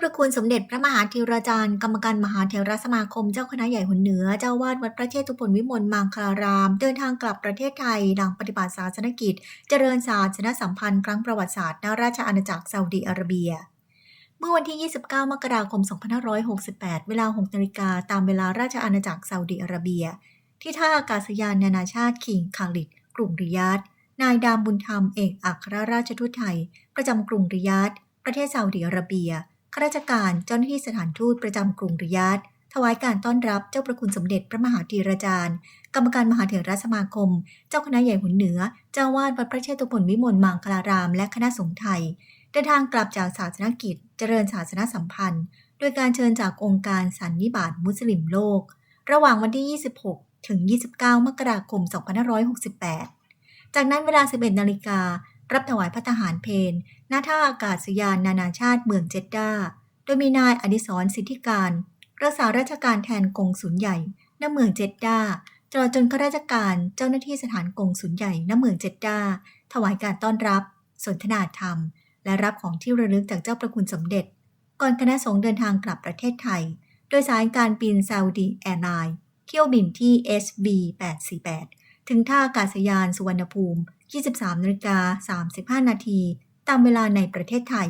จ้าประคุณสมเด็จพระมหาธีราจารย์ กรรมการมหาเถรสมาคมเจ้าคณะใหญ่หนเหนือ เจ้าวาดวัดพระเชตุพนวิมลมังคลาราม เดินทางกลับประเทศไทย หลังปฏิบัติศาสนกิจ เจริญศาสนสัมพันธ์ครั้งประวัติศาสตร์ณราชอาณาจักรซาอุดิอาระเบียเมื่อวันที่ 29 มกราคม 2568 เวลา 6 นาฬิกา ตามเวลาราชอาณาจักรซาอุดิอาระเบีย ที่ท่าอากาศยานนานาชาติคิงคาลิด กรุงริยาด นายดามบุญธรรมเอกอัครราชทูตไทย ประจำกรุงริยาด ประเทศซาอุดิอาระเบีย ข้าราชการเจ้าหน้าที่สถานทูตประจำกรุงริยาดถวายการต้อนรับเจ้าประคุณสมเด็จพระมหาธีราจารย์ กรรมการมหาเถรสมาคม เจ้าคณะใหญ่หุนเหนือ เจ้าวาดวัดพระเชตุพนวิมลมังคลาราม และคณะสงฆ์ไทย เดินทางกลับจากศาสนกิจ เจริญศาสนสัมพันธ์ โดยการเชิญจากองค์การสันนิบาตมุสลิมโลก ระหว่างวันที่ 26 ถึง 29 มกราคม 2568 จากนั้นเวลา 11 นาฬิกา รับถวายพระทหารเพลณท่าอากาศยานนานาชาติเมืองเจดดา โดยมีนายอดิศรสิทธิการรักษาราชการแทนกงสุลใหญ่ณเมืองเจดดาตลอดจนข้าราชการเจ้าหน้าที่สถานกงสุลใหญ่ณเมืองเจดดา ถวายการต้อนรับ สนทนาธรรม และรับของที่ระลึกจากเจ้าประคุณสมเด็จ ก่อนคณะสงฆ์เดินทางกลับประเทศไทย โดยสายการบินซาอุดีแอร์ไลน์เที่ยวบินที่ SB 848 ถึงท่าอากาศยานสุวรรณภูมิ 23นาฬิกา35 นาที ตามเวลาในประเทศไทย